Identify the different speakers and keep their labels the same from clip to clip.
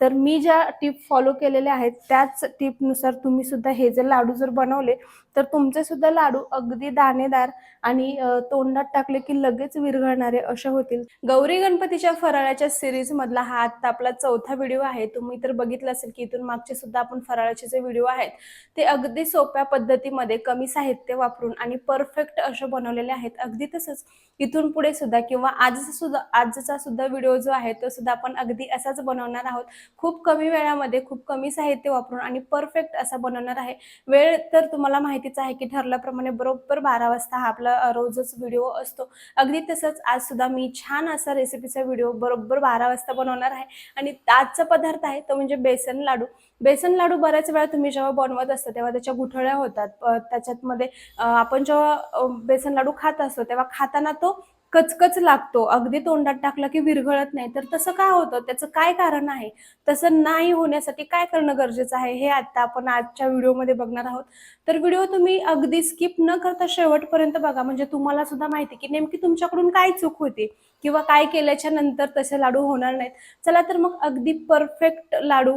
Speaker 1: तर मी ज्या tip follow केलेल्या आहेत त्याच टिपनुसार तुम्ही सुद्धा हे जर लाडू जर बनवले तर तुमचे सुद्धा लाडू अगदी दाणेदार आणि तोंडात टाकले की लगेच विरघळणारे असे होतील. गौरी गणपतीच्या फराळाच्या सिरीज मधला हा आता आपला चौथा व्हिडिओ आहे. तुम्ही तर बघितलं असेल की इथून मागचे सुद्धा आपण फराळाचे जे व्हिडिओ आहेत ते अगदी सोप्या पद्धतीमध्ये कमी साहित्य वापरून आणि परफेक्ट असे बनवलेले आहेत. अगदी तसंच इथून पुढे सुद्धा किंवा आजचा सुद्धा आजचा सुद्धा व्हिडिओ जो आहे तो सुद्धा आपण अगदी असाच बनवणार आहोत. खूप कमी वेळामध्ये खूप कमी साहित्य वापरून आणि परफेक्ट असा बनवणार आहे. वेळ तर तुम्हाला माहितीच आहे की ठरल्याप्रमाणे बरोबर बारा वाजता हा आपला रोजच व्हिडिओ असतो. अगदी तसंच आज सुद्धा मी छान असा रेसिपीचा व्हिडिओ बरोबर बारा वाजता बनवणार आहे. आणि आजचा पदार्थ आहे तो म्हणजे बेसन लाडू. बेसन लाडू बऱ्याच वेळा तुम्ही जेव्हा बनवत असता तेव्हा त्याच्या गुठळ्या होतात. त्याच्यात मध्ये आपण जेव्हा बेसन लाडू खात असतो तेव्हा खाताना तो कचकच लागतो. अगदी तोंडात टाकला की विरघळत नाही. तर तसं काय होतं? त्याचं काय कारण आहे? तसं नाही होण्यासाठी काय करणं गरजेचं आहे? हे आता आपण आजच्या व्हिडिओमध्ये बघणार आहोत. तर व्हिडिओ तुम्ही अगदी स्किप न करता शेवटपर्यंत बघा. म्हणजे तुम्हाला सुद्धा माहिती की नेमकी तुमच्याकडून काय चूक होती? किंवा काय केल्याच्यानंतर तसे लाडू होणार नाहीत? चला तर मग अगदी परफेक्ट लाडू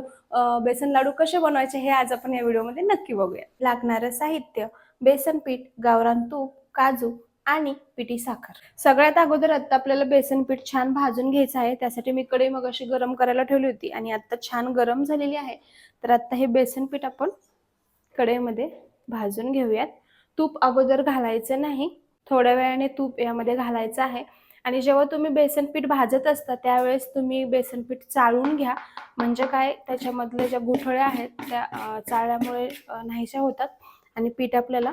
Speaker 1: बेसन लाडू कसे बनवायचे हे आज आपण या व्हिडिओमध्ये नक्की बघूया. लागणारं साहित्य बेसन पीठ गावरान तूप काजू आणि पिठी साखर. सगळ्यात अगोदर आता आपल्याला बेसन पीठ छान भाजून घ्यायचं आहे. त्यासाठी मी कढई मग अशी गरम करायला ठेवली होती आणि आता छान गरम झालेली आहे. तर आता हे बेसन पीठ आपण कढईमध्ये भाजून घेऊयात. तूप अगोदर घालायचं नाही. थोड्या वेळाने तूप यामध्ये घालायचं आहे. आणि जेव्हा तुम्ही बेसन पीठ भाजत असता त्यावेळेस तुम्ही बेसन पीठ चाळून घ्या. म्हणजे काय? त्याच्यामधल्या ज्या गुठळ्या आहेत त्या चाळल्यामुळे नाहीशा होतात आणि पीठ आपल्याला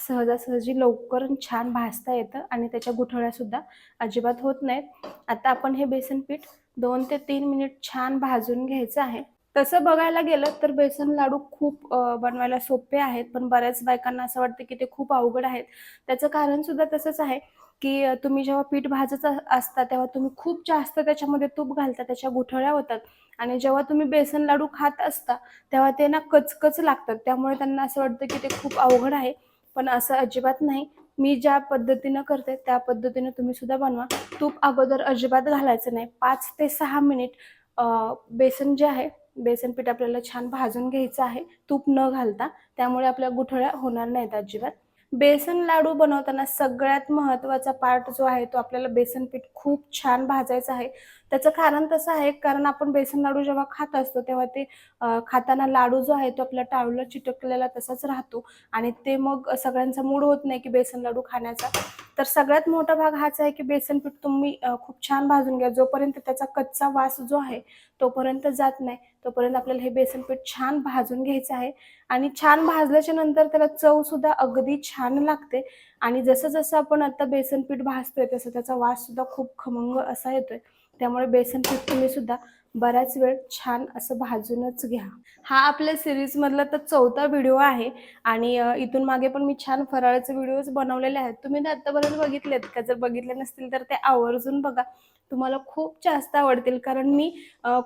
Speaker 1: सहजासहजी लवकर छान भाजता येतं आणि त्याच्या गुठळ्या सुद्धा अजिबात होत नाहीत. आता आपण हे बेसन पीठ दोन ते तीन मिनिट छान भाजून घ्यायचं आहे. तसं बघायला गेलं तर बेसन लाडू खूप बनवायला सोपे आहेत पण बऱ्याच बायकांना असं वाटतं की ते खूप अवघड आहेत. त्याचं कारण सुद्धा तसंच आहे की तुम्ही जेव्हा पीठ भाजत असता तेव्हा तुम्ही खूप जास्त त्याच्यामध्ये तूप घालता त्याच्या गुठळ्या होतात. आणि जेव्हा तुम्ही बेसन लाडू खात असता तेव्हा ते ना कचकच लागतात. त्यामुळे त्यांना असं वाटतं की ते खूप अवघड आहे. पण असं अजिबात नाही. मी ज्या पद्धतीनं करते त्या पद्धतीनं तुम्ही सुद्धा बनवा. तूप अगोदर अजिबात घालायचं नाही. पाच ते सहा मिनिट बेसन जे आहे बेसन पीठ आपल्याला छान भाजून घ्यायचं आहे. तूप न घालता. त्यामुळे आपल्या गुठळ्या होणार नाहीत अजिबात. बेसन लाडू बनवताना सगळ्यात महत्त्वाचा पार्ट जो आहे तो आपल्याला बेसन पीठ खूप छान भाजायचं आहे. त्याचं कारण तसं आहे कारण आपण बेसन लाडू जेव्हा खात असतो तेव्हा ते खाताना लाडू जो आहे तो आपल्या टाळूला चिटकलेला तसाच राहतो. आणि ते मग सगळ्यांचा मूड होत नाही की बेसन लाडू खाण्याचा. तर सगळ्यात मोठा भाग हाच आहे की बेसन पीठ तुम्ही खूप छान भाजून घ्या. जोपर्यंत त्याचा कच्चा वास जो आहे तोपर्यंत जात नाही. तोपर्यंत आपल्याला हे बेसन पीठ छान भाजून घ्यायचं आहे. आणि छान भाजल्याच्या नंतर त्याला चव सुद्धा अगदी छान लागते. आणि जसं जसं आपण आता बेसन पीठ भाजतोय तसं त्याचा वास सुद्धा खूप खमंग असा येतोय. त्यामुळे बेसन पीठ तुम्ही सुद्धा बराच वेळ छान असं भाजूनच घ्या. हा आपल्या सिरीज मधला तर चौथा व्हिडिओ आहे आणि इथून मागे पण मी छान फराळाचे व्हिडिओज बनवलेले आहेत. तुम्ही ते आतापर्यंत बघितलेत का? जर बघितले नसतील तर ते आवर्जून बघा. तुम्हाला खूप जास्त आवडतील. कारण मी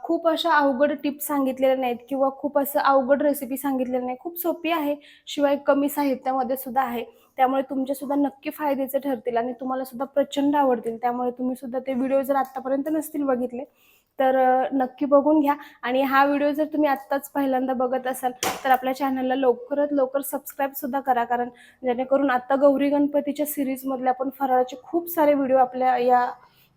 Speaker 1: खूप अशा अवघड टिप्स सांगितलेल्या नाहीत किंवा खूप असं अवघड रेसिपी सांगितलेलं नाही. खूप सोपी आहे. शिवाय कमी साहित्यामध्ये सुद्धा आहे. त्यामुळे तुमचे सुद्धा नक्की फायद्याचे ठरतील आणि तुम्हाला सुद्धा प्रचंड आवडतील. त्यामुळे तुम्ही सुद्धा ते व्हिडिओ जर आत्तापर्यंत नसतील बघितले तर नक्की बघून घ्या. आणि हा व्हिडिओ जर तुम्ही आत्ताच पहिल्यांदा बघत असाल तर आपल्या चॅनलला लवकरात लवकर सबस्क्राईब सुद्धा करा. कारण जेणेकरून आत्ता गौरी गणपतीच्या सिरीजमधले आपण फराळाचे खूप सारे व्हिडिओ आपल्या या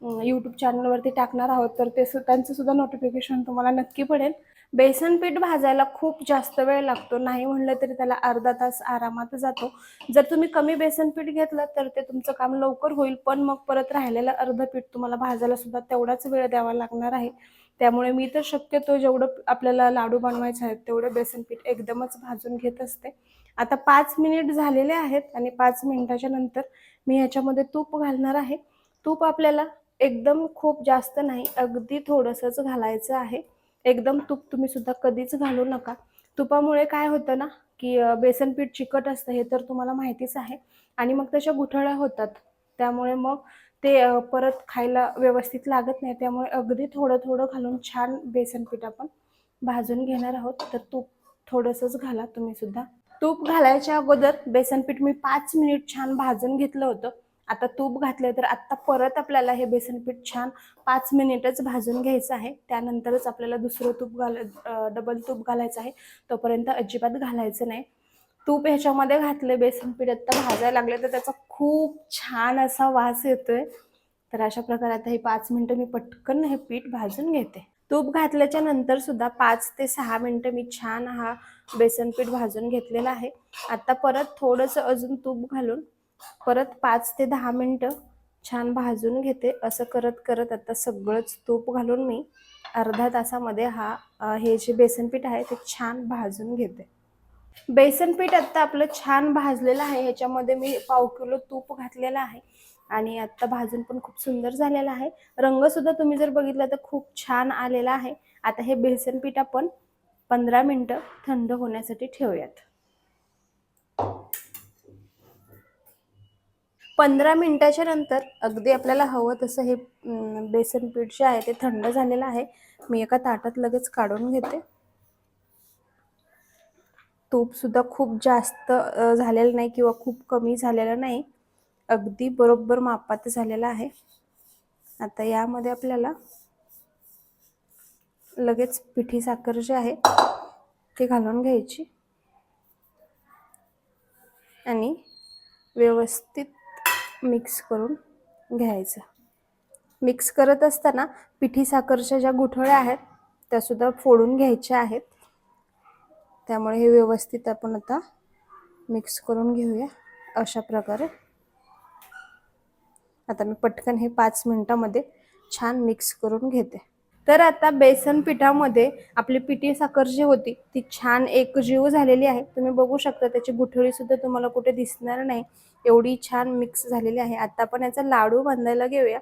Speaker 1: यूट्यूब चॅनलवरती टाकणार आहोत तर ते सु त्यांचं सुद्धा नोटिफिकेशन तुम्हाला नक्की पडेल. बेसन पीठ भाजायला खूप जास्त वेळ लागतो. नाही म्हणलं तरी त्याला अर्धा तास आरामात जातो. जर तुम्ही कमी बेसन पीठ घेतलं तर ते तुमचं काम लवकर होईल. पण मग परत राहिलेलं अर्ध पीठ तुम्हाला भाजायला सुद्धा तेवढाच वेळ द्यावा लागणार आहे. त्यामुळे मी तर शक्यतो जेवढं आपल्याला लाडू बनवायचे आहेत तेवढं बेसन पीठ एकदमच भाजून घेत असते. आता पाच मिनिट झालेले आहेत आणि पाच मिनिटाच्या नंतर मी ह्याच्यामध्ये तूप घालणार आहे. तूप आपल्याला एकदम खूप जास्त नाही अगदी थोडंसंच घालायचं आहे. एकदम तूप तुम्ही सुद्धा कधीच घालू नका. तुपामुळे काय होतं ना की बेसन पीठ चिकट असतं हे तर तुम्हाला माहितीच आहे. आणि मग त्याच्या गुठळ्या होतात. त्यामुळे मग ते परत खायला व्यवस्थित लागत नाही. त्यामुळे अगदी थोडं थोडं घालून छान बेसन पीठ आपण भाजून घेणार आहोत. तर तूप थोडंसंच घाला तुम्ही सुद्धा. तूप घालायच्या अगोदर बेसन पीठ मी पाच मिनिट छान भाजून घेतलं होतं. आता तूप घातलं तर आता परत आपल्याला हे बेसन पीठ छान पाच मिनिटच भाजून घ्यायचं आहे. त्यानंतरच आपल्याला दुसरं तूप घाल डबल तूप घालायचं आहे. तोपर्यंत अजिबात घालायचं नाही. तूप ह्याच्यामध्ये घातलं बेसन पीठ आत्ता भाजायला लागले तर त्याचा खूप छान असा वास येतोय. तर अशा प्रकारे आता हे पाच मिनटं मी पटकन हे पीठ भाजून घेते. तूप घातल्याच्या नंतर सुद्धा पाच ते सहा मिनटं मी छान हा बेसन पीठ भाजून घेतलेला आहे. आता परत थोडंसं अजून तूप घालून परत पाच ते दहा मिनटं छान भाजून घेते. असं करत करत आता सगळंच तूप घालून मी अर्ध्या तासामध्ये हा हे जे बेसन पीठ आहे ते छान भाजून घेते. बेसन पीठ आपलं छान भाजलेलं आहे. ह्याच्यामध्ये मी पाव किलो तूप घातलेलं आहे आणि आत्ता भाजून पण खूप सुंदर झालेला आहे. रंगसुद्धा तुम्ही जर बघितला तर खूप छान आलेला आहे. आता हे बेसन पीठ आपण पंधरा मिनटं थंड होण्यासाठी ठेवूयात. पंधरा मिनिटाच्या नंतर अगदी आपल्याला हवं तसं हे बेसन पीठ जे आहे ते थंड झालेलं आहे. मी एका ताटात लगेच काढून घेते. तूपसुद्धा खूप जास्त झालेलं नाही किंवा खूप कमी झालेलं नाही. अगदी बरोबर मापात झालेलं आहे. आता यामध्ये आपल्याला लगेच पिठी साखर जी आहे ती घालून घ्यायची. आणि व्यवस्थित मिक्स करून घ्यायचं. मिक्स करत असताना पिठी साखरच्या ज्या गुठळ्या आहेत त्या सुद्धा फोडून घ्यायच्या आहेत. त्यामुळे हे व्यवस्थित आपण आता मिक्स करून घेऊया अशा प्रकारे. आता मी पटकन हे पाच मिनिटामध्ये छान मिक्स करून घेते. तर आता बेसन पिठामध्ये आपली पिठी साखर जी होती ती छान एकजीव झालेली आहे. तुम्ही बघू शकता त्याची गुठळी सुद्धा तुम्हाला कुठे दिसणार नाही. एवढी छान मिक्स झालेली आहे. आता आपण याचा लाडू बांधायला घेऊया.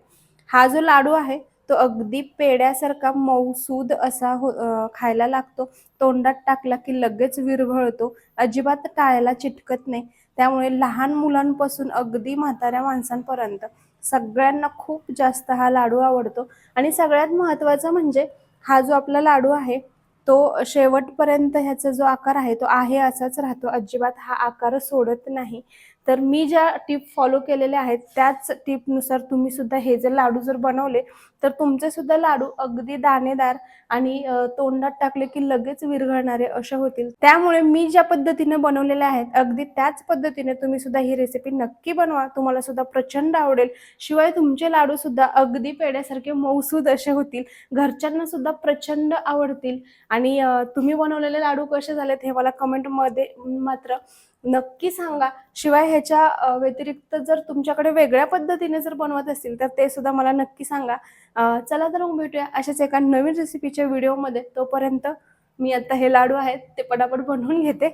Speaker 1: हा जो लाडू आहे तो अगदी पेड्यासारखा मऊसूद असा हो खायला लागतो. तोंडात टाकला की लगेच विरघळतो. अजिबात टाळायला चिटकत नाही. त्यामुळे लहान मुलांपासून अगदी म्हाताऱ्या माणसांपर्यंत सगळ्यांना खूप जास्त हा लाडू आवडतो. आणि सगळ्यात महत्त्वाचं म्हणजे हा जो आपला लाडू आहे तो शेवटपर्यंत ह्याचा जो आकार आहे तो आहे असाच राहतो. अजिबात हा आकार सोडत नाही. तर मी ज्या टीप फॉलो केलेल्या आहेत त्याच टिपनुसार तुम्ही सुद्धा हे जर लाडू जर बनवले तर तुमचे सुद्धा लाडू अगदी दाणेदार आणि तोंडात टाकले की लगेच विरघळणारे असे होतील. त्यामुळे मी ज्या पद्धतीने बनवलेल्या आहेत अगदी त्याच पद्धतीने तुम्ही सुद्धा ही रेसिपी नक्की बनवा. तुम्हाला सुद्धा प्रचंड आवडेल. शिवाय तुमचे लाडू सुद्धा अगदी पेड्यासारखे मऊसूद असे होतील. घरच्यांना सुद्धा प्रचंड आवडतील. आणि तुम्ही बनवलेले लाडू कसे झालेत हे मला कमेंटमध्ये मात्र नक्की सांगा. शिवाय ह्याच्या व्यतिरिक्त जर तुमच्याकडे वेगळ्या पद्धतीने जर बनवत असतील तर ते सुद्धा मला नक्की सांगा. चला तर मग भेटूया अशाच एका नवीन रेसिपीच्या व्हिडिओमध्ये तोपर्यंत मी आता हे लाडू आहेत ते पटापट बनवून घेते.